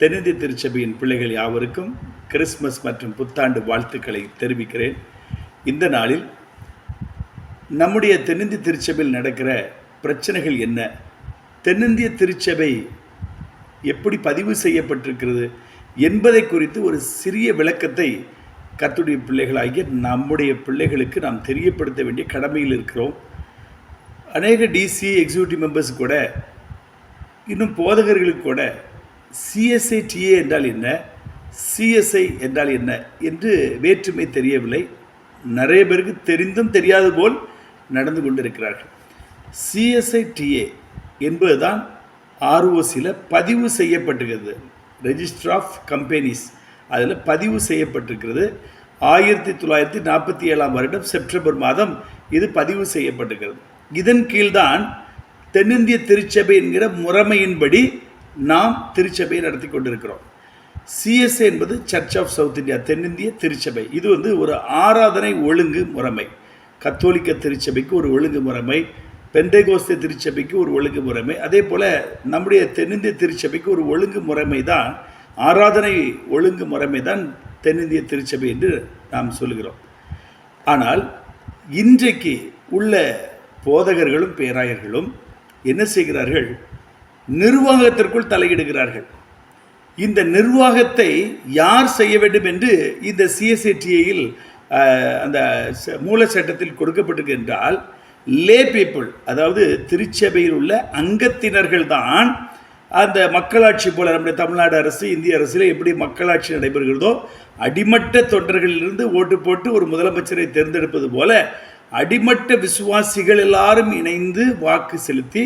தென்னிந்திய திருச்சபையின் பிள்ளைகள் யாவருக்கும் கிறிஸ்மஸ் மற்றும் புத்தாண்டு வாழ்த்துக்களை தெரிவிக்கிறேன். இந்த நாளில் நம்முடைய தென்னிந்திய திருச்சபையில் நடக்கிற பிரச்சனைகள் என்ன? தென்னிந்திய திருச்சபை எப்படி பதிவு செய்யப்பட்டிருக்கிறது என்பதை குறித்து ஒரு சிறிய விளக்கத்தை கத்துடைய பிள்ளைகளாகிய நம்முடைய பிள்ளைகளுக்கு நாம் தெரியப்படுத்த வேண்டிய கடமையில் இருக்கிறோம். அநேக டிசி எக்ஸிக்யூட்டிவ் மெம்பர்ஸ் கூட இன்னும் போதகர்களுக்கு கூட சிஎஸ்ஐடிஏ என்றால் என்ன? சிஎஸ்ஐ என்றால் என்ன என்று வேற்றுமை தெரியவில்லை. நிறைய பேருக்கு தெரிந்தும் தெரியாது போல் நடந்து கொண்டிருக்கிறார்கள். சிஎஸ்ஐடிஏ என்பதுதான் ஆர்ஓசியில் பதிவு செய்யப்பட்டிருக்கிறது. ரெஜிஸ்டர் ஆஃப் கம்பெனிஸ் அதில் பதிவு செய்யப்பட்டிருக்கிறது. ஆயிரத்தி தொள்ளாயிரத்தி நாற்பத்தி ஏழாம் வருடம் செப்டம்பர் மாதம் இது பதிவு செய்யப்பட்டிருக்கிறது. இதன் கீழ்தான் தென்னிந்திய திருச்சபை என்கிற முறைமையின்படி நாம் திருச்சபையை நடத்தி கொண்டிருக்கிறோம். சிஎஸ்ஏ என்பது சர்ச் ஆஃப் சவுத் இந்தியா தென்னிந்திய திருச்சபை. இது வந்து ஒரு ஆராதனை ஒழுங்கு முறைமை. கத்தோலிக்க திருச்சபைக்கு ஒரு ஒழுங்கு முறைமை பெண்டைகோஸ்த திருச்சபைக்கு ஒரு ஒழுங்கு முறைமை. அதே போல் நம்முடைய தென்னிந்திய திருச்சபைக்கு ஒரு ஒழுங்கு முறைமை தான் ஆராதனை ஒழுங்கு முறைமை தான் தென்னிந்திய திருச்சபை என்று நாம் சொல்கிறோம். ஆனால் இன்றைக்கு உள்ள போதகர்களும் பேராயர்களும் என்ன செய்கிறார்கள்? நிர்வாகத்திற்குள் தலையிடுகிறார்கள். இந்த நிர்வாகத்தை யார் செய்ய வேண்டும் என்று இந்த சிஎஸ்ஏடிஏயில் அந்த ச- மூல சட்டத்தில் கொடுக்கப்பட்டிருக்கு என்றால் லே பீப்புள் அதாவது திருச்சபையில் உள்ள அங்கத்தினர்கள் தான் அந்த மக்களாட்சி போல நம்முடைய தமிழ்நாடு அரசு இந்திய அரசில் எப்படி மக்களாட்சி நடைபெறுகிறதோ அடிமட்ட தொண்டர்களிலிருந்து ஓட்டு போட்டு ஒரு முதலமைச்சரை தேர்ந்தெடுப்பது போல அடிமட்ட விசுவாசிகள் எல்லாரும் இணைந்து வாக்கு செலுத்தி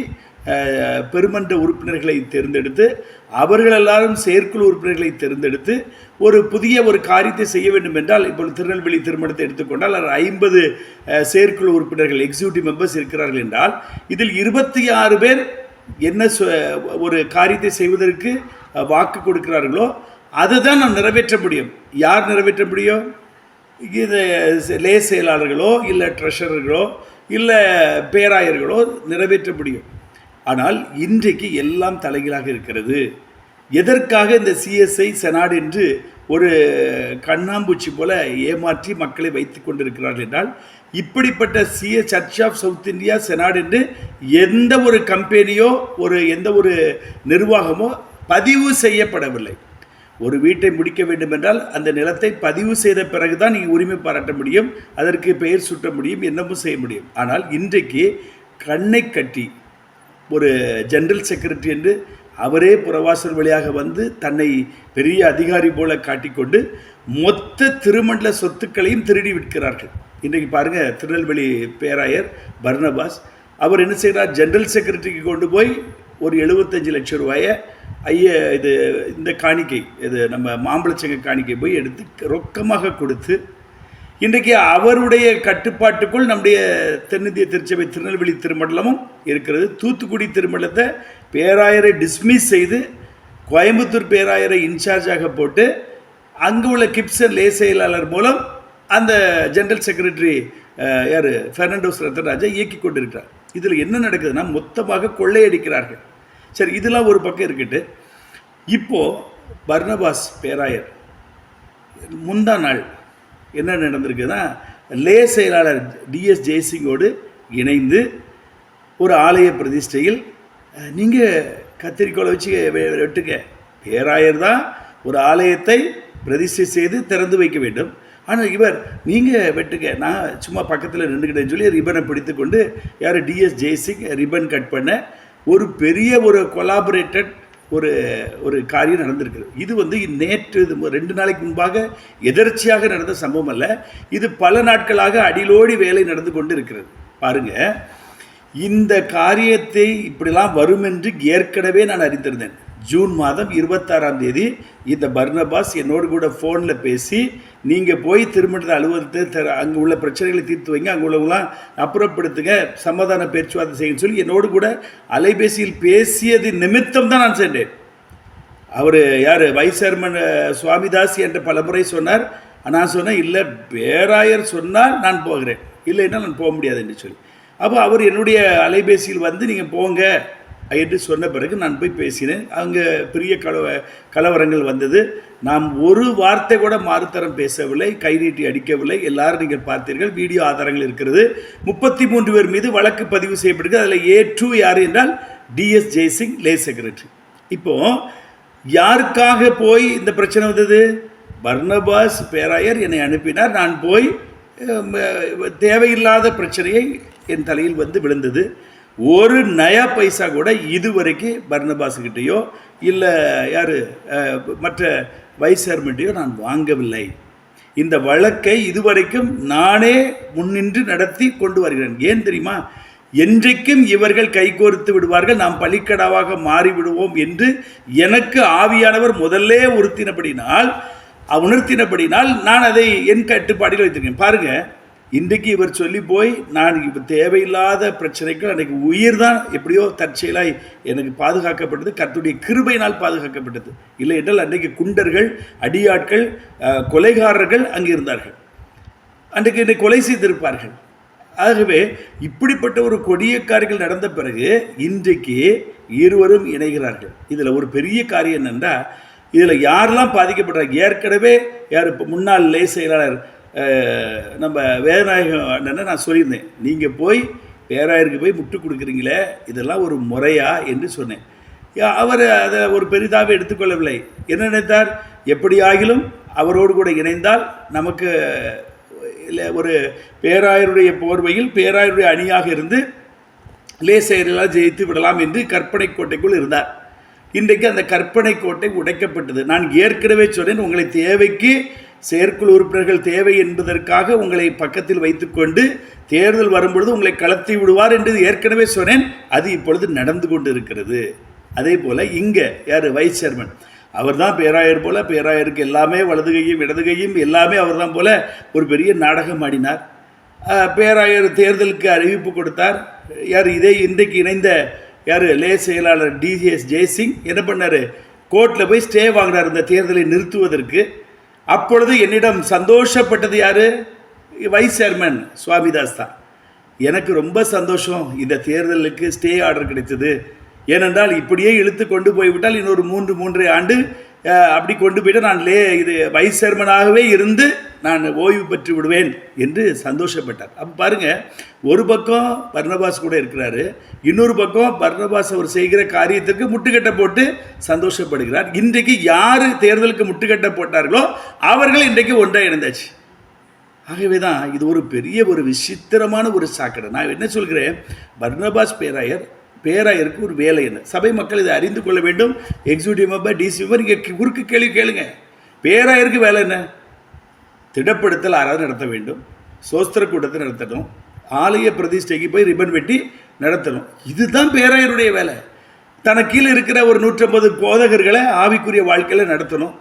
பெருமன்ற உறுப்பினர்களை தேர்ந்தெடுத்து அவர்கள் எல்லாரும் செயற்குழு உறுப்பினர்களை தேர்ந்தெடுத்து ஒரு புதிய ஒரு காரியத்தை செய்ய வேண்டும் என்றால் இப்பொழுது திருநெல்வேலி திருமணத்தை எடுத்துக்கொண்டால் அதில் ஐம்பது செயற்குழு உறுப்பினர்கள் எக்ஸிக்யூட்டிவ் மெம்பர்ஸ் இருக்கிறார்கள் என்றால் இதில் இருபத்தி ஆறு பேர் என்ன சொ- ஒரு காரியத்தை செய்வதற்கு வாக்கு கொடுக்கிறார்களோ அதை தான் நாம் நிறைவேற்ற முடியும். யார் நிறைவேற்ற முடியும்? இது லே செயலாளர்களோ இல்லை ட்ரெஷரர்களோ இல்லை பேராயர்களோ நிறைவேற்ற முடியும். ஆனால் இன்றைக்கு எல்லாம் தலைகளாக இருக்கிறது. எதற்காக இந்த சிஎஸ்ஐ செனாட் என்று ஒரு கண்ணாம்பூச்சி போல ஏமாற்றி மக்களை வைத்து கொண்டிருக்கிறார்கள் என்றால் இப்படிப்பட்ட CA Church of South India senate என்று எந்த ஒரு கம்பெனியோ ஒரு எந்த ஒரு நிர்வாகமோ பதிவு செய்யப்படவில்லை. ஒரு வீட்டை முடிக்க வேண்டும் என்றால் அந்த நிலத்தை பதிவு செய்த பிறகுதான் நீங்கள் உரிமை பாராட்ட முடியும் அதற்கு பெயர் சூட்ட முடியும் என்னமும் செய்ய முடியும். ஆனால் இன்றைக்கு கண்ணை கட்டி ஒரு ஜென்ரல் செக்ரட்டரி என்று அவரே புறவாசல் வழியாக வந்து தன்னை பெரிய அதிகாரி போல காட்டிக்கொண்டு மொத்த திருமண்டல சொத்துக்களையும் திருடி விற்கிறார்கள். இன்றைக்கு பாருங்க திருநெல்வேலி பேராயர் பர்னபாஸ் அவர் என்ன செய்கிறார் ஜென்ரல் செக்ரட்டரிக்கு கொண்டு போய் ஒரு எழுபத்தஞ்சு லட்சம் ரூபாயை ஐய இது இந்த காணிக்கை இது நம்ம மாம்பழச்சங்க காணிக்கை போய் எடுத்து ரொக்கமாக கொடுத்து இன்றைக்கு அவருடைய கட்டுப்பாட்டுக்குள் நம்முடைய தென்னிந்திய திருச்சபை திருநெல்வேலி திருமண்டலமும் இருக்கிறது. தூத்துக்குடி திருமண்டலத்தை பேராயரை டிஸ்மிஸ் செய்து கோயம்புத்தூர் பேராயரை இன்சார்ஜாக போட்டு அங்கு உள்ள கிப்சன் லே செயலாளர் மூலம் அந்த ஜெனரல் செக்ரட்டரி யார்? பெர்னாண்டோஸ் ரத்தராஜா இயக்கி கொண்டிருக்கிறார். இதில் என்ன நடக்குதுன்னா மொத்தமாக கொள்ளையடிக்கிறார்கள். சரி இதெல்லாம் ஒரு பக்கம் இருக்கட்டு. இப்போது பர்னபாஸ் பேராயர் முந்தா நாள் என்ன நடந்திருக்குன்னா லே செயலாளர் டிஎஸ் ஜெய்சிங்கோடு இணைந்து ஒரு ஆலய பிரதிஷ்டையில் நீங்கள் கத்திரிக்கோலை வச்சு வெ- வெட்டுங்க. பேராயர் தான் ஒரு ஆலயத்தை பிரதிஷ்டை செய்து திறந்து வைக்க வேண்டும். ஆனால் இவர் நீங்கள் வெட்டுங்க. நான் சும்மா பக்கத்தில் நின்றுக்கிட்டேன்னு சொல்லி ரிப்பனை பிடித்து கொண்டு யார் டிஎஸ் ஜெய்சிங் ரிப்பன் கட் பண்ண ஒரு பெரிய ஒரு கொலாபரேட்டட் ஒரு ஒரு காரியம் நடந்திருக்குது. இது வந்து நேற்று இது ரெண்டு நாளைக்கு முன்பாக எதர்ச்சியாக நடந்த சம்பவம் அல்ல. இது பல நாட்களாக அடிலோடி வேலை நடந்து கொண்டு இருக்கிறது பாருங்க. இந்த காரியத்தை இப்படிலாம் வரும் என்று ஏற்கனவே நான் அறிந்திருந்தேன். ஜூன் மாதம் இருபத்தாறாம் தேதி இந்த பர்னபாஸ் என்னோடு கூட ஃபோனில் பேசி நீங்கள் போய் திருமணத்தை அலுவலகத்தை தர அங்கே உள்ள பிரச்சனைகளை தீர்த்து வைங்க அங்கே உள்ளவங்களாம் அப்புறப்படுத்துங்க சமாதான பேச்சுவார்த்தை செய்யுன்னு சொல்லி என்னோடு கூட அலைபேசியில் பேசியது நிமித்தம் தான் நான் சென்றேன். அவர் யார்? வைசர்மன் சுவாமிதாஸ் என்ற பலமுறை சொன்னார். நான் சொன்னேன் இல்லை பேராயர் சொன்னால் நான் போகிறேன். இல்லைன்னா நான் போக முடியாது என்று சொல்லி. அப்போ அவர் என்னுடைய அலைபேசியில் வந்து நீங்கள் போங்க. என்று சொன்ன பிறகு நான் போய் பேசினேன். அங்கே பெரிய கலவ கலவரங்கள் வந்தது. நாம் ஒரு வார்த்தை கூட மாறுத்தரம் பேசவில்லை கை நீட்டி அடிக்கவில்லை. எல்லாரும் நீங்கள் பார்த்தீர்கள் வீடியோ ஆதாரங்கள் இருக்கிறது. முப்பத்தி மூன்று பேர் மீது வழக்கு பதிவு செய்யப்படுகிறது. அதில் ஏ டூ யார் என்றால் டிஎஸ் ஜெய்சிங் லே செக்ரட்டரி இப்போ யாருக்காக போய் இந்த பிரச்சனை வந்தது? பர்னபாஸ் பேராயர் என்னை அனுப்பினார். நான் போய் தேவையில்லாத பிரச்சனையை என் தலையில் வந்து விழுந்தது. ஒரு நயா பைசா கூட இதுவரைக்கும் பர்னபாஸுக்கிட்டேயோ இல்லை யார் மற்ற வைஸ் சேர்மன்ட்டையோ நான் வாங்கவில்லை. இந்த வழக்கை இதுவரைக்கும் நானே முன்னின்று நடத்தி கொண்டு வருகிறேன். ஏன் தெரியுமா? என்றைக்கும் இவர்கள் கைகோர்த்து விடுவார்கள் நாம் பலிக்கடாவாக மாறிவிடுவோம் என்று எனக்கு ஆவியானவர் முதல்லே உறுத்தினபடினால் உணர்த்தினபடினால் நான் அதை என் கட்டுப்பாடில் வைத்திருக்கேன். பாருங்கள் இன்றைக்கு இவர் சொல்லி போய் நான் இப்போ தேவையில்லாத பிரச்சனைக்கு அன்றைக்கு உயிர் தான் எப்படியோ தற்செயலாய் எனக்கு பாதுகாக்கப்பட்டது கத்துடைய கிருபையினால் பாதுகாக்கப்பட்டது. இல்லை என்றால் அன்றைக்கு குண்டர்கள் அடியாட்கள் கொலைகாரர்கள் அங்கே இருந்தார்கள். அன்றைக்கு என்னை கொலை செய்திருப்பார்கள். ஆகவே இப்படிப்பட்ட ஒரு கொடிய காரியங்கள் நடந்த பிறகு இன்றைக்கு இருவரும் இணைகிறார்கள். இதில் ஒரு பெரிய காரியம் என்னென்னா இதில் யாரெல்லாம் பாதிக்கப்படுறாங்க? ஏற்கனவே யார் இப்போ முன்னாள் லே செயலாளர் நம்ம வேதநாயகம் அண்ணனை நான் சொல்லியிருந்தேன். நீங்கள் போய் பேராயருக்கு போய் முட்டு கொடுக்குறீங்களே இதெல்லாம் ஒரு முறையா என்று சொன்னேன். அவர் அதை ஒரு பெரிதாக எடுத்துக்கொள்ளவில்லை. என்ன நினைத்தார்? எப்படியாகிலும் அவரோடு கூட இணைந்தால் நமக்கு இல்லை ஒரு பேராயருடைய போர்வையில் பேராயருடைய அணியாக இருந்து லேசையரெல்லாம் ஜெயித்து விடலாம் என்று கற்பனை கோட்டைக்குள் இருந்தார். இன்றைக்கு அந்த கற்பனை கோட்டை உடைக்கப்பட்டது. நான் ஏற்கனவே சொன்னேன் உங்களை தேவைக்கு செயற்குழு உறுப்பினர்கள் தேவை என்பதற்காக உங்களை பக்கத்தில் வைத்துக்கொண்டு தேர்தல் வரும்பொழுது உங்களை கலத்தி விடுவார் என்று ஏற்கனவே சொன்னேன். அது இப்பொழுது நடந்து கொண்டு இருக்கிறது அதே போல் இங்கே யார்? வைஸ் சேர்மன் அவர் தான் பேராயர் போல பேராயருக்கு எல்லாமே வலது கையும் இடது கையும் எல்லாமே அவர் தான் போல ஒரு பெரிய நாடகம் ஆடினார். பேராயர் தேர்தலுக்கு அறிவிப்பு கொடுத்தார். யார்? இதே இன்றைக்கு இணைந்த யார்? லே செயலாளர் டிஜிஎஸ் ஜெய்சிங் என்ன பண்ணார்? கோர்ட்டில் போய் ஸ்டே வாங்கினார் இந்த தேர்தலை நிறுத்துவதற்கு. அப்பொழுது என்னிடம் சந்தோஷப்பட்டது யார்? வைஸ் சேர்மன் சுவாமிதாஸ் தான். எனக்கு ரொம்ப சந்தோஷம். இந்த தேர்தலுக்கு ஸ்டே ஆர்டர் கிடைத்தது ஏனென்றால் இப்படியே இழுத்து கொண்டு போய்விட்டால் இன்னொரு மூன்று மூன்றரை ஆண்டு அப்படி கொண்டு போயிட்டு நான் லே இது வைஸ் சேர்மனாகவே இருந்து நான் ஓய்வு பெற்று விடுவேன் என்று சந்தோஷப்பட்டார். அப்போ பாருங்கள் ஒரு பக்கம் பர்ணபாஸ் கூட இருக்கிறாரு இன்னொரு பக்கம் பர்ணபாஸ் அவர் செய்கிற காரியத்துக்கு முட்டுக்கட்டை போட்டு சந்தோஷப்படுகிறார். இன்றைக்கு யார் தேர்தலுக்கு முட்டுக்கட்டை போட்டார்களோ அவர்கள் இன்றைக்கு ஒன்றாக இணைந்தாச்சு. ஆகவே தான் இது ஒரு பெரிய ஒரு விசித்திரமான ஒரு சாக்கடை. நான் என்ன சொல்கிறேன் பர்ணபாஸ் பேராயர் பேராயருக்கு ஒரு வேலை என்ன? சபை மக்கள் இதை அறிந்து கொள்ள வேண்டும். எக்ஸிக்யூட்டிவ் மெம்பர் டிசி மெம்பர் இங்கே குறுக்கு கேள்வி கேளுங்க. பேராயருக்கு வேலை என்ன? திடப்படுத்தல் ஆராதனை நடத்த வேண்டும். சோஸ்திர கூட்டத்தை நடத்தணும். ஆலய பிரதிஷ்டைக்கு போய் ரிப்பன் வெட்டி நடத்தணும். இதுதான் பேராயருடைய வேலை. தனக்கு கீழே இருக்கிற ஒரு நூற்றம்பது போதகர்களை ஆவிக்குரிய வாழ்க்கையில் நடத்தணும்.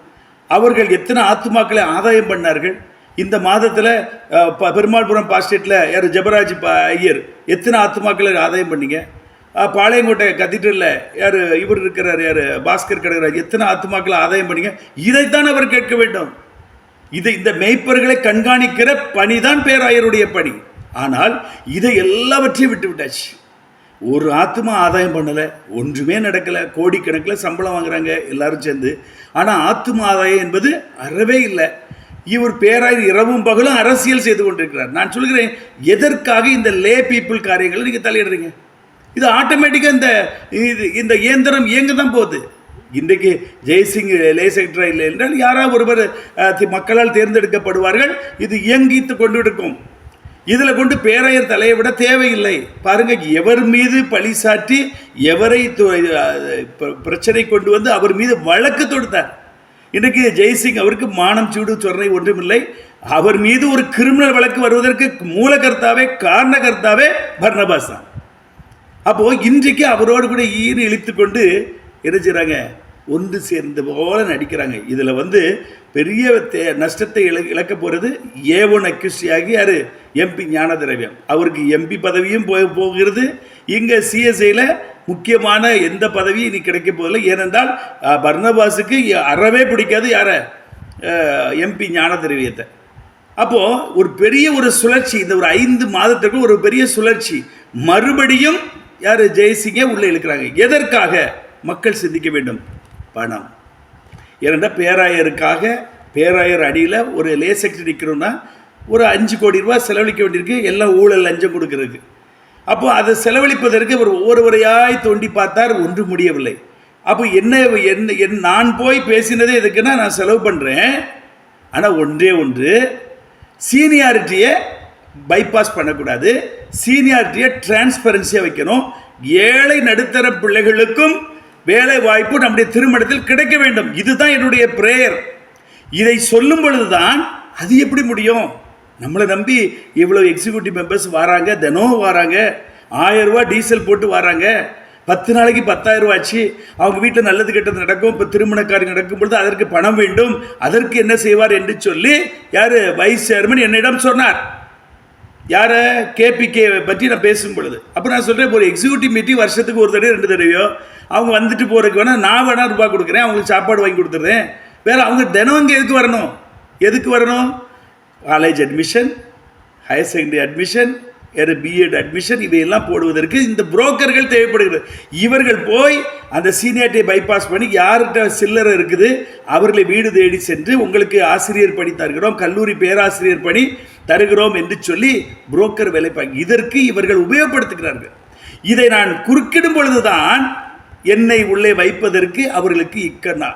அவர்கள் எத்தனை ஆத்துமாக்களை ஆதாயம் பண்ணார்கள்? இந்த மாதத்தில் பெருமாள்புரம் பாஸ்டேட்டில் யார்? ஜபராஜ் ஐயர் எத்தனை ஆத்துமாக்களை ஆதாயம் பண்ணீங்க? பாளையங்கோட்டை கத்தீட்ரலில் யார் இவர் இருக்கிறார் யார் பாஸ்கர் கடகராஜ் எத்தனை ஆத்துமாக்களை ஆதாயம் பண்ணிங்க? இதைத்தான் அவர் கேட்க வேண்டும். இது இந்த மெய்ப்பர்களை கண்காணிக்கிற பணிதான் பேராயருடைய பணி. ஆனால் இதை எல்லாவற்றையும் விட்டு விட்டாச்சு. ஒரு ஆத்மா ஆதாயம் பண்ணலை ஒன்றுமே நடக்கலை கோடிக்கணக்கில் சம்பளம் வாங்குறாங்க எல்லாரும் சேர்ந்து. ஆனால் ஆத்மா ஆதாயம் என்பது அறவே இல்லை. இவர் பேராயர் இரவும் பகலும் அரசியல் செய்து கொண்டிருக்கிறார். நான் சொல்கிறேன் எதற்காக இந்த லே பீப்புள் காரியங்களை நீங்கள் தலையிடுறீங்க? இது ஆட்டோமேட்டிக்காக இந்த இது இந்த இயந்திரம் இயங்க தான் போகுது. இன்றைக்கு ஜெய்சிங் லே இல்லை என்றால் யாராவது ஒருவர் மக்களால் தேர்ந்தெடுக்கப்படுவார்கள். இது இயங்கித்து கொண்டு இருக்கும் இதில் கொண்டு பேரையர் தலையை விட தேவையில்லை. பாருங்க எவர் மீது பழி சாட்டி எவரை பிரச்சனை கொண்டு வந்து அவர் மீது வழக்கு தொடுத்தார். இன்றைக்கு ஜெய்சிங் அவருக்கு மானம் சூடு சொன்னை ஒன்றுமில்லை. அவர் மீது ஒரு கிரிமினல் வழக்கு வருவதற்கு மூலகர்த்தாவே காரணகர்த்தாவே பர்னபாஸ் தான். அப்போ இன்றைக்கு அவரோடு கூட ஈடு இழுத்து கொண்டு என்ன ஒன்று சேர்ந்து போல நடிக்கிறாங்க. இதில் வந்து பெரிய தே நஷ்டத்தை இழ இழக்க போகிறது ஏ ஒன் அக்யூஸ்டியாகி யார் எம்பி ஞானதிரவியம். அவருக்கு எம்பி பதவியும் போய் போகிறது. இங்கே சிஎஸ்ஐயில் முக்கியமான எந்த பதவியும் இனி கிடைக்க போதில்லை ஏனென்றால் அஹ், பர்னபாஸுக்கு அறவே பிடிக்காது யாரை? எம்பி ஞானதிரவியத்தை. அப்போது ஒரு பெரிய ஒரு சுழற்சி இந்த ஒரு ஐந்து மாதத்துக்கு ஒரு பெரிய சுழற்சி. மறுபடியும் யார்? ஜெய்சிங்கே உள்ளே இழுக்கிறாங்க. எதற்காக? மக்கள் சிந்திக்க வேண்டும். பணம். ஏனென்றால் பேராயருக்காக பேராயர் அடியில் ஒரு லேசக்ட் நிற்கணும்னா ஒரு அஞ்சு கோடி ரூபா செலவழிக்க வேண்டியிருக்கு. எல்லாம் ஊழல் லஞ்சம் கொடுக்கறதுக்கு. அப்போ அதை செலவழிப்பதற்கு ஒரு ஒவ்வொருவரையாய் தோண்டி பார்த்தார். ஒன்று முடியவில்லை. அப்போ என்ன என்ன என் நான் போய் பேசினதே எதுக்குன்னா நான் செலவு பண்ணுறேன் ஆனால் ஒன்றே ஒன்று சீனியாரிட்டியை பைபாஸ் பண்ணக்கூடாது. சீனியாரிட்டியை டிரான்ஸ்பரன்சியாக வைக்கணும். ஏழை நடுத்தர பிள்ளைகளுக்கும் வேலை வாய்ப்பு நம்முடைய திருமணத்தில் கிடைக்க வேண்டும். இதுதான் என்னுடைய பிரேயர் இதை சொல்லும் பொழுதுதான் அது எப்படி முடியும்? நம்மளை நம்பி இவ்வளோ எக்ஸிக்யூட்டிவ் மெம்பர்ஸ் வராங்க தினமும் வராங்க. ஆயிரம் டீசல் போட்டு வராங்க. பத்து நாளைக்கு பத்தாயிரம் ரூபாய் ஆச்சு. அவங்க வீட்டில் நல்லது கெட்டது நடக்கும். இப்போ திருமண காரியம் நடக்கும் பொழுது அதற்கு பணம் வேண்டும். அதற்கு என்ன செய்வார் என்று சொல்லி யார் வைஸ் சேர்மன் என்னிடம் சொன்னார். யாரை? கேபிகே பற்றி நான் பேசும் பொழுது. அப்போ நான் சொல்கிறேன் ஒரு எக்ஸிக்யூட்டிவ் மீட்டிங் வருஷத்துக்கு ஒரு தடவை ரெண்டு தடவையோ அவங்க வந்துட்டு போகிறதுக்கு வேணால் நான் வேணால் ரூபாய் கொடுக்குறேன் அவங்களுக்கு சாப்பாடு வாங்கி கொடுத்துட்றேன். வேறு அவங்க தினம் இங்கே எதுக்கு வரணும்? எதுக்கு வரணும்? College admission higher secondary admission வேறு பிஎட் அட்மிஷன் இவையெல்லாம் போடுவதற்கு இந்த புரோக்கர்கள் தேவைப்படுகிறது. இவர்கள் போய் அந்த சீனியாரிட்டியை பைபாஸ் பண்ணி யார்கிட்ட சில்லறை இருக்குது அவர்களை வீடு தேடி சென்று உங்களுக்கு ஆசிரியர் பணி தருகிறோம் கல்லூரி பேராசிரியர் பணி தருகிறோம் என்று சொல்லி புரோக்கர் வேலை பார்க்க இதற்கு இவர்கள் உபயோகப்படுத்துகிறார்கள். இதை நான் குறுக்கிடும் பொழுதுதான் என்னை உள்ளே வைப்பதற்கு அவர்களுக்கு இக்கண்ணா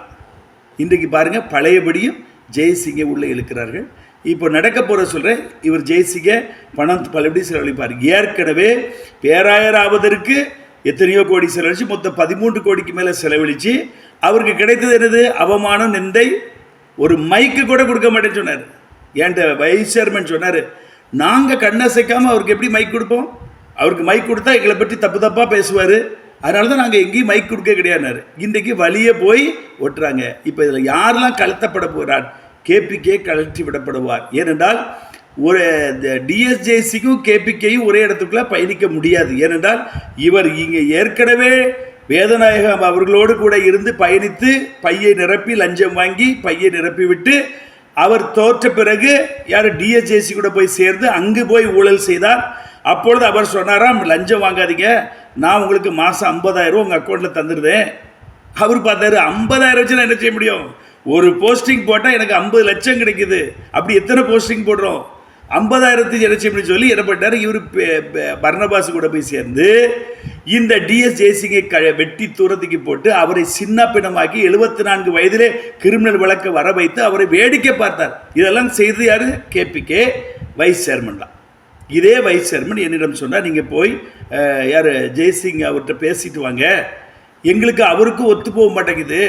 இன்றைக்கு பாருங்க பழையபடியும் ஜெயசிங்கை உள்ளே இழுக்கிறார்கள். இப்போ நடக்க போகிற சொல்கிறேன் இவர் ஜெயசிங்க பணம் பலபடி செலவழிப்பார். ஏற்கனவே பேராயர் ஆவதற்கு எத்தனையோ கோடி செலவழிச்சு மொத்தம் பதிமூன்று கோடிக்கு மேலே செலவழித்து அவருக்கு கிடைத்தது என்னது? அவமானம் நிந்தை. ஒரு மைக்கு கூட கொடுக்க மாட்டேன்னு சொன்னார். என்கிட்ட வைஸ் சேர்மன் சொன்னார் நாங்கள் கண்ணசைக்காமல் அவருக்கு எப்படி மைக் கொடுப்போம்? அவருக்கு மைக் கொடுத்தா எங்களை பற்றி தப்பு தப்பாக பேசுவார். அதனால தான் நாங்கள் எங்கேயும் மைக் கொடுக்க கிடையாதுனாரு இன்றைக்கு வழியே போய் ஒட்டுறாங்க. இப்போ இதில் யாரெல்லாம் கலத்தப்பட போகிறார் கேபிகே கழற்றி விடப்படுவார். ஏனென்றால் ஒரு டிஎஸ்ஜேசிக்கும் கேபிகேயும் ஒரே இடத்துக்குள்ளே பயணிக்க முடியாது. ஏனென்றால் இவர் இங்கே ஏற்கனவே வேதநாயகம் அவர்களோடு கூட இருந்து பயணித்து பையை நிரப்பி லஞ்சம் வாங்கி பையை நிரப்பி விட்டு அவர் தோற்ற பிறகு யார் டிஎச்ஏசி கூட போய் சேர்ந்து அங்கு போய் ஊழல் செய்தார். அப்பொழுது அவர் சொன்னாராம் லஞ்சம் வாங்காதீங்க. நான் உங்களுக்கு மாதம் ஐம்பதாயிரம் உங்கள் அக்கௌண்ட்டில் தந்துடுதேன் அவர் பார்த்தாரு ஐம்பதாயிரம் வச்சு நான் என்ன செய்ய முடியும்? ஒரு போஸ்டிங் போட்டால் எனக்கு ஐம்பது லட்சம் கிடைக்குது. அப்படி எத்தனை போஸ்டிங் போடுறோம்? ஐம்பதாயிரத்துக்கு என்ன செய்யணும்னு சொல்லி என்ன பண்ணார் இவர் பர்ணபாஸ் கூட போய் சேர்ந்து இந்த டிஎஸ் ஜெய்சிங்கை க வெட்டி தூரத்துக்கு போட்டு அவரை சின்ன பிணமாக்கி எழுபத்தி நான்கு வயதிலே கிரிமினல் வழக்கு வர வைத்து அவரை வேடிக்கை பார்த்தார். இதெல்லாம் செய்து யார்? கேபிகே வைஸ் சேர்மன் தான். இதே வைஸ் சேர்மன் என்னிடம் சொன்னால் நீங்கள் போய் யார்? ஜெய்சிங் அவர்கிட்ட பேசிட்டு வாங்க. எங்களுக்கு அவருக்கும் ஒத்து போக மாட்டேங்குது.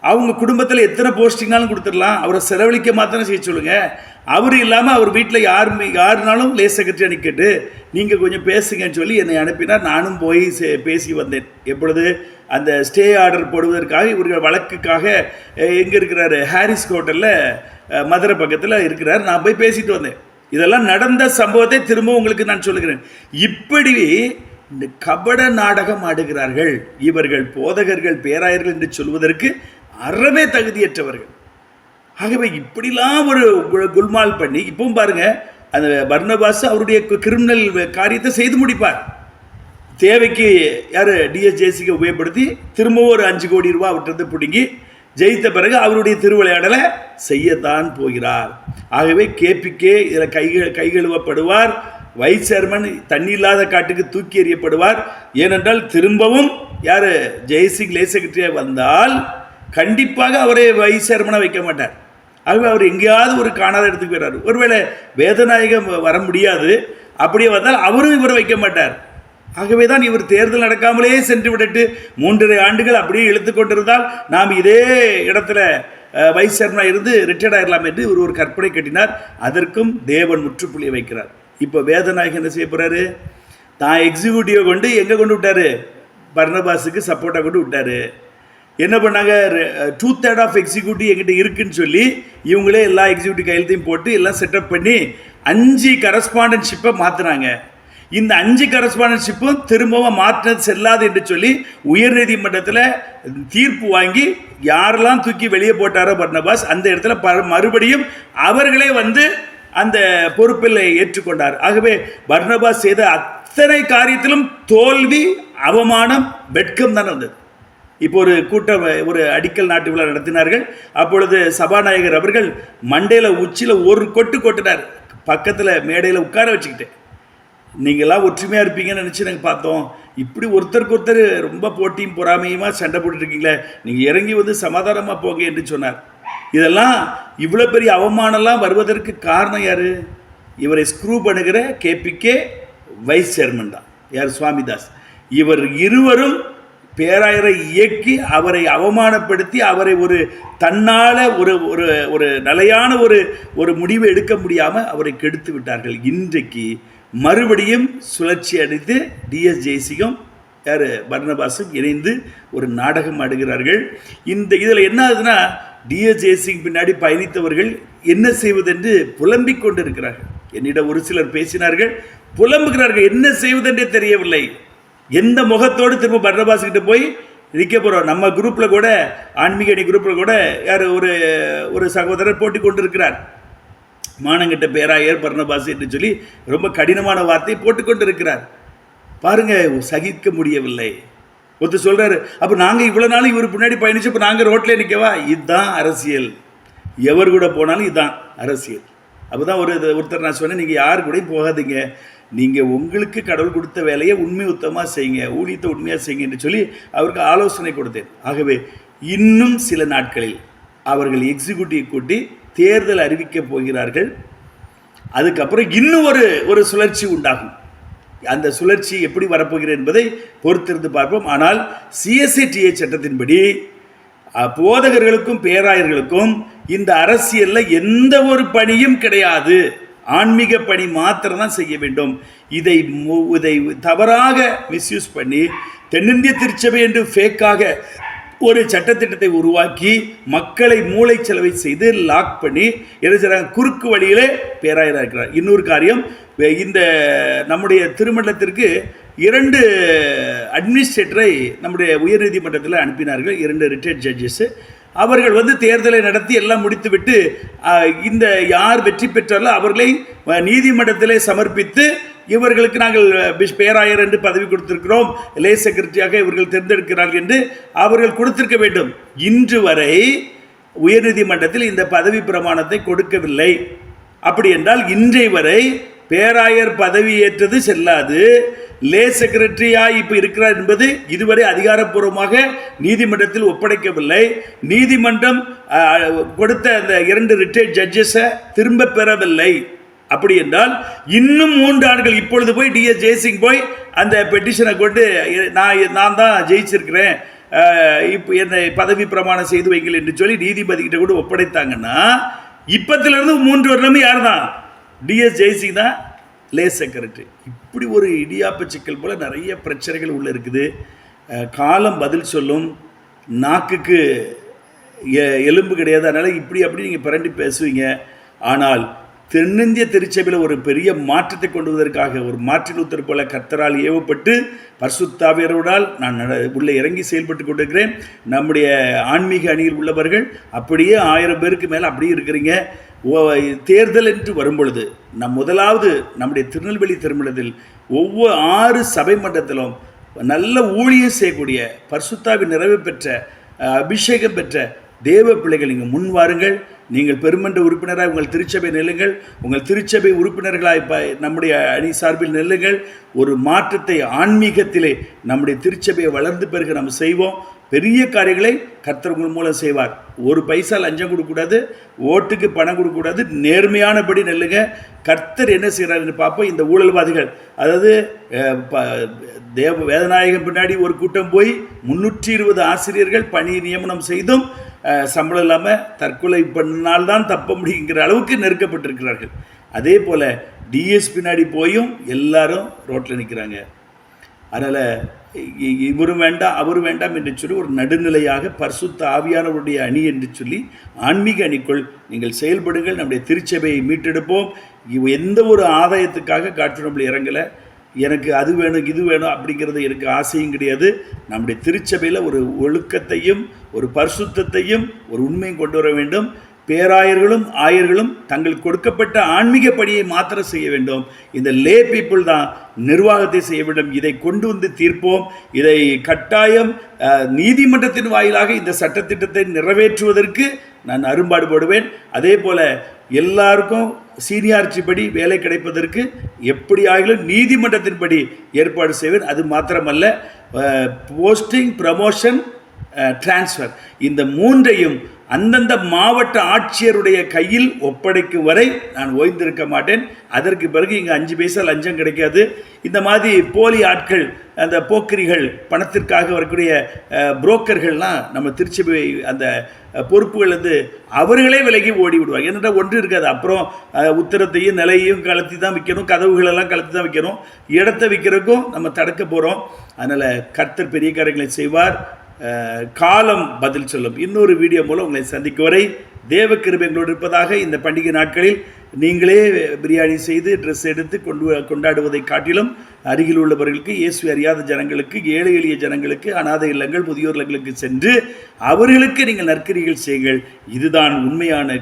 அவங்க குடும்பத்தில் எத்தனை போஸ்டிங்னாலும் கொடுத்துடலாம். அவரை செலவழிக்க மாத்திரம் செய்ய சொல்லுங்க. அவர் இல்லாமல் அவர் வீட்டில் யார் யாருனாலும் லே செக்ரட்டரி நிற்கட்டு நீங்கள் கொஞ்சம் பேசுங்கன்னு சொல்லி என்னை அனுப்பினா நானும் போய் சே- பேசி வந்தேன். எப்பொழுது அந்த ஸ்டே ஆர்டர் போடுவதற்காக இவர்கள் வழக்குக்காக எங்கே இருக்கிறாரு? ஹாரிஸ் ஹோட்டலில் மதுரை பக்கத்தில் இருக்கிறார். நான் போய் பேசிட்டு வந்தேன். இதெல்லாம் நடந்த சம்பவத்தை திரும்ப உங்களுக்கு நான் சொல்லுகிறேன். இப்படி இந்த கபட நாடகம் ஆடுகிறார்கள். இவர்கள் போதகர்கள் பேராயர்கள் என்று சொல்வதற்கு அறவே தகுதியற்றவர்கள். ஆகவே இப்படிலாம் ஒரு குல்மால் பண்ணி இப்பவும் பாருங்க அந்த பர்ணபாஸ் அவருடைய கிரிமினல் காரியத்தை செய்து முடிப்பார். தேவைக்கு யார் டிஎஸ்ஜேசிக்கு உபயோகப்படுத்தி திரும்பவும் ஒரு அஞ்சு கோடி ரூபா அவர்கிட்ட பிடுங்கி ஜெயித்த பிறகு அவருடைய திருவிளையாடலை செய்யத்தான் போகிறார். ஆகவே கேபிகே இதில் கை கைகழுவப்படுவார். வைஸ் சேர்மன் தண்ணி இல்லாத காட்டுக்கு தூக்கி எறியப்படுவார். ஏனென்றால் திரும்பவும் யார் ஜெயசிங் லே செக்ரட்டரியாக வந்தால் கண்டிப்பாக அவரை வைஸ் சேர்மனாக வைக்க மாட்டார். ஆகவே அவர் எங்கேயாவது ஒரு காணாத இடத்துக்கு போயிறாரு ஒருவேளை வேதநாயகம் வர முடியாது. அப்படியே வந்தால் அவரும் இவரை வைக்க மாட்டார். ஆகவே தான் இவர் தேர்தல் நடக்காமலே சென்று விட்டுட்டு மூன்றரை ஆண்டுகள் அப்படியே இழுத்து கொண்டிருந்தால் நாம் இதே இடத்துல வைஸ் சேர்மனாக இருந்து ரிட்டையர்ட் ஆயிடலாம் என்று இவர் ஒரு கற்பனை கட்டினார். அதற்கும் தேவன் முற்றுப்புள்ளியை வைக்கிறார். இப்போ வேதநாயகம் என்ன செய்ய போகிறாரு தான் எக்ஸிக்யூட்டிவை கொண்டு எங்கே கொண்டு விட்டாரு? பர்னபாஸுக்கு சப்போர்ட்டாக கொண்டு விட்டாரு. என்ன பண்ணாங்க? டூ தேர்ட் ஆஃப் எக்ஸிக்யூட்டிவ் எங்கிட்ட இருக்குன்னு சொல்லி இவங்களே எல்லா எக்ஸிக்யூட்டிவ் கையெழுத்தையும் போட்டு எல்லாம் செட்டப் பண்ணி அஞ்சு கரஸ்பாண்டன்ஷிப்பை மாற்றினாங்க இந்த அஞ்சு கரஸ்பாண்டன்ஷிப்பும் திரும்பவும் மாற்றினது செல்லாது என்று சொல்லி உயர்நீதிமன்றத்தில் தீர்ப்பு வாங்கி யாரெல்லாம் தூக்கி வெளியே போட்டாரோ பர்னபாஸ் அந்த இடத்துல ப- மறுபடியும் அவர்களே வந்து அந்த பொறுப்பில் ஏற்றுக்கொண்டார். ஆகவே பர்னபாஸ் செய்த அத்தனை காரியத்திலும் தோல்வி அவமானம் வெட்கம் தானே வந்தது. இப்போ ஒரு கூட்டம் ஒரு அடிக்கல் நாட்டு விழா நடத்தினார்கள். அப்பொழுது சபாநாயகர் அவர்கள் மண்டையில் உச்சியில் ஒரு கொட்டு கொட்டினார். பக்கத்தில் மேடையில் உட்கார வச்சுக்கிட்டேன் நீங்களாம் ஒற்றுமையாக இருப்பீங்கன்னு நினச்சி நாங்கள் பார்த்தோம். இப்படி ஒருத்தருக்கு ஒருத்தர் ரொம்ப போட்டியும் பொறாமையுமா சண்டை போட்டுருக்கீங்களே நீங்கள் இறங்கி வந்து சமாதானமாக போங்க என்று சொன்னார். இதெல்லாம் இவ்வளோ பெரிய அவமானம்லாம் வருவதற்கு காரணம் யார்? இவரை ஸ்க்ரூ பண்ணுகிற கேபிகே வைஸ் சேர்மன் தான். யார்? சுவாமிதாஸ். இவர் இருவரும் பேராயரை இயக்கி அவரை அவமானப்படுத்தி அவரை ஒரு தன்னால் ஒரு ஒரு ஒரு நிலையான ஒரு ஒரு முடிவை எடுக்க முடியாமல் அவரை கெடுத்து விட்டார்கள். இன்றைக்கு மறுபடியும் சுழற்சி அடித்து டிஎஸ் ஜெய்சிங்கும் யார் பர்ணபாஸும் இணைந்து ஒரு நாடகம் ஆடுகிறார்கள். இந்த இதில் என்ன ஆகுதுன்னா டிஎஸ் ஜெய்சிங் பின்னாடி பயணித்தவர்கள் என்ன செய்வதென்று புலம்பிக் கொண்டிருக்கிறார்கள். என்னிடம் ஒரு சிலர் பேசினார்கள். புலம்புகிறார்கள் என்ன செய்வதென்றே தெரியவில்லை. எந்த முகத்தோடு திரும்ப பர்ணபாஸ் கிட்ட போய் நிற்க போகிறோம் நம்ம குரூப்பில் கூட ஆன்மீக அணி குரூப்பில் கூட யார் ஒரு ஒரு சகோதரர் போட்டி கொண்டிருக்கிறார். மானங்கிட்ட பேராயர் பர்ணபாஸ் என்று சொல்லி ரொம்ப கடினமான வார்த்தையை போட்டுக்கொண்டு இருக்கிறார் பாருங்க சகிக்க முடியவில்லை. ஒருத்தர் சொல்கிறாரு அப்போ நாங்கள் இவ்வளோ நாளும் இவர் பின்னாடி பயணிச்சு இப்போ நாங்கள் ரோட்டில் நிற்கவா இதுதான் அரசியல். எவர் கூட போனாலும் இதுதான் அரசியல். அப்போ தான் ஒரு ஒருத்தர் நான் சொன்னேன் நீங்கள் யார் கூடயும் போகாதீங்க. நீங்கள் உங்களுக்கு கடவுள் கொடுத்த வேலையை உண்மை உத்தமாக செய்யுங்க ஊழியத்தை உண்மையாக செய்யுங்க என்று சொல்லி அவருக்கு ஆலோசனை கொடுத்தேன். ஆகவே இன்னும் சில நாட்களில் அவர்கள் எக்ஸிக்யூட்டிவ் கூட்டி தேர்தல் அறிவிக்கப் போகிறார்கள். அதுக்கப்புறம் இன்னும் ஒரு ஒரு சுழற்சி உண்டாகும். அந்த சுழற்சி எப்படி வரப்போகிறது என்பதை பொறுத்திருந்து பார்ப்போம். ஆனால் சிஎஸ்சிடிஏ சட்டத்தின்படி போதகர்களுக்கும் பேராயர்களுக்கும் இந்த அரசியலில் எந்த ஒரு பணியும் கிடையாது. ஆன்மீக பணி மாத்திரம் தான் செய்ய வேண்டும். இதை மு- இதை தவறாக மிஸ்யூஸ் பண்ணி தென்னிந்திய திருச்சபை என்று ஃபேக்காக ஒரு சட்டத்திட்டத்தை உருவாக்கி மக்களை மூளை செலவை செய்து லாக் பண்ணி என்ன குறுக்கு வழியிலே பேராயராக இருக்கிறார். இன்னொரு காரியம் இந்த நம்முடைய திருமண்டலத்திற்கு இரண்டு அட்மினிஸ்ட்ரேட்டரை நம்முடைய உயர்நீதிமன்றத்தில் அனுப்பினார்கள். இரண்டு ரிட்டையர்ட் ஜட்ஜஸ்ஸு அவர்கள் வந்து தேர்தலை நடத்தி எல்லாம் முடித்துவிட்டு இந்த யார் வெற்றி பெற்றாலோ அவர்களை நீதிமன்றத்திலே சமர்ப்பித்து இவர்களுக்கு நாங்கள் பிஷ் பேராயர் என்று பதவி கொடுத்திருக்கிறோம். லே செக்ரட்டரியாக இவர்கள் தேர்ந்தெடுக்கிறார்கள் என்று அவர்கள் கொடுத்திருக்க வேண்டும். இன்று வரை உயர்நீதிமன்றத்தில் இந்த பதவி பிரமாணத்தை கொடுக்கவில்லை. அப்படி என்றால் இன்றைய வரை பேராயர் பதவி ஏற்றது செல்லாது. லே செக்ரட்டரியா இப்போ இருக்கிறார் என்பது இதுவரை அதிகாரப்பூர்வமாக நீதிமன்றத்தில் ஒப்படைக்கவில்லை. நீதிமன்றம் கொடுத்த அந்த இரண்டு ரிட்டையர்ட் ஜட்ஜஸை திரும்ப பெறவில்லை. அப்படி என்றால் இன்னும் மூன்று ஆண்டுகள் இப்பொழுது போய் டிஎஸ் ஜெயசிங் போய் அந்த பெட்டிஷனை கொண்டு நான் நான் தான் ஜெயிச்சிருக்கிறேன். இப்போ என்னை பதவி பிரமாணம் செய்து வைங்கள் என்று சொல்லி நீதிபதிகிட்ட கூட ஒப்படைத்தாங்கன்னா இப்பத்திலிருந்து மூன்று வருடமே யார் தான்? டிஎஸ் ஜெய்சிங் தான் லே செக்ரட்டரி. இப்படி ஒரு இடியாப்ப சிக்கல் போல் நிறைய பிரச்சனைகள் உள்ளே இருக்குது. காலம் பதில் சொல்லும். நாக்குக்கு எ- எலும்பு கிடையாது. அதனால் இப்படி அப்படி நீங்கள் பிறண்டி பேசுவீங்க. ஆனால் தென்னிந்திய திருச்சபையில் ஒரு பெரிய மாற்றத்தை கொண்டு வருவதற்காக ஒரு மாற்றின் உத்தர் போல கர்த்தரால் ஏவப்பட்டு பர்சுத்தாவியரோடால் நான் நட- உள்ளே இறங்கி செயல்பட்டு கொண்டிருக்கிறேன். நம்முடைய ஆன்மீக அணியில் உள்ளவர்கள் அப்படியே ஆயிரம் பேருக்கு மேலே அப்படியே இருக்கிறீங்க. தேர்தல் என்று வரும்பொழுது நம் முதலாவது நம்முடைய திருநெல்வேலி திருமணத்தில் ஒவ்வொரு ஆறு சபை மன்றத்திலும் நல்ல ஊழியம் செய்யக்கூடிய பரிசுத்தாவின் நிறைவு பெற்ற அபிஷேகம் பெற்ற தேவ பிள்ளைகள் நீங்கள் முன் வாருங்கள். நீங்கள் பெருமன்ற உறுப்பினராக உங்கள் திருச்சபை நெல்லுங்கள். உங்கள் திருச்சபை உறுப்பினர்களாய் ப நம்முடைய அணி சார்பில் நெல்லுங்கள். ஒரு மாற்றத்தை ஆன்மீகத்திலே நம்முடைய திருச்சபையை வளர்ந்து பிறகு நம்ம செய்வோம். பெரிய காரியங்களை கர்த்தர் உங்கள் மூலம் செய்வார். ஒரு பைசா லஞ்சம் கொடுக்கக்கூடாது ஓட்டுக்கு பணம் கொடுக்கக்கூடாது நேர்மையானபடி நெல்லுங்க. கர்த்தர் என்ன செய்கிறாருன்னு பார்ப்போம். இந்த ஊழல்வாதிகள் அதாவது ப- தேவ வேதநாயகம் பின்னாடி ஒரு கூட்டம் போய் முன்னூற்றி இருபது ஆசிரியர்கள் பணி நியமனம் செய்தும் சம்பளம் இல்லாமல் தற்கொலை பண்ணால்தான் தப்ப முடியுங்கிற அளவுக்கு நெருக்கப்பட்டிருக்கிறார்கள். அதே போல் டிஎஸ் பின்னாடி போயும் எல்லாரும் ரோட்டில் நிற்கிறாங்க அதனால் இவரும் வேண்டாம் அவரும் வேண்டாம் என்று சொல்லி ஒரு நடுநிலையாக பரிசுத்த ஆவியானவருடைய அணி என்று சொல்லி ஆன்மீக அணிக்குள் நீங்கள் செயல்படுங்கள் நம்முடைய திருச்சபையை மீட்டெடுப்போம். இவ் எந்த ஒரு ஆதாயத்துக்காக காற்று நம்மளை இறங்கலை. எனக்கு அது வேணும் இது வேணும் அப்படிங்கிறது எனக்கு ஆசையும் கிடையாது. நம்முடைய திருச்சபையில் ஒரு ஒழுக்கத்தையும் ஒரு பரிசுத்தத்தையும் ஒரு உண்மையும் கொண்டு வர வேண்டும். பேராயர்களும் ஆயர்களும் தங்கள் கொடுக்கப்பட்ட ஆன்மீக பணியை மாத்திரம் செய்ய வேண்டும். இந்த லே பீப்புள் தான் நிர்வாகத்தை செய்ய வேண்டும். இதை கொண்டு வந்து தீர்ப்போம். இதை கட்டாயம் நீதிமன்றத்தின் வாயிலாக இந்த சட்டத்திட்டத்தை நிறைவேற்றுவதற்கு நான் அரும்பாடுபடுவேன் அதே போல் எல்லாருக்கும் சீனியாரிட்டி படி வேலை கிடைப்பதற்கு எப்படியாகிலும் நீதிமன்றத்தின்படி ஏற்பாடு செய்வேன். அது மாத்திரமல்ல. போஸ்டிங் ப்ரமோஷன் டிரான்ஸ்ஃபர் இந்த மூன்றையும் அந்தந்த மாவட்ட ஆட்சியருடைய கையில் ஒப்படைக்கும் வரை நான் ஓய்ந்திருக்க மாட்டேன். அதற்கு பிறகு இங்கே அஞ்சு பைசா லஞ்சம் கிடைக்காது. இந்த மாதிரி போலி ஆட்கள் அந்த போக்கிரிகள் பணத்திற்காக வரக்கூடிய புரோக்கர்கள்லாம் நம்ம திருச்சி அந்த அஹ், பொறுப்புகள் வந்து அவர்களே விலகி ஓடி விடுவாங்க என்னென்னா ஒன்று இருக்காது. அப்புறம் உத்தரத்தையும் நிலையையும் கலத்தி தான் விற்கணும். கதவுகளெல்லாம் கலத்தி தான் விற்கணும். இடத்த விற்கிறதுக்கும் நம்ம தடுக்க போகிறோம் அதனால் கர்த்தர் பெரிய காரியங்களை செய்வார். காலம் பதில் சொல்லும். இன்னொரு வீடியோ மூலம் உங்களை சந்திக்கும் வரை தேவ கிருபை இருப்பதாக இந்த பண்டிகை நாட்களில் நீங்களே பிரியாணி செய்து ட்ரெஸ் எடுத்து கொண்டு கொண்டாடுவதை காட்டிலும் அருகில் உள்ளவர்களுக்கு இயேசு அறியாத ஜனங்களுக்கு ஏழை எளிய ஜனங்களுக்கு அனாதை இல்லங்கள் முதியோர் இல்லங்களுக்கு சென்று அவர்களுக்கு நீங்கள் நற்கரிகள் செய்யுங்கள். இதுதான் உண்மையான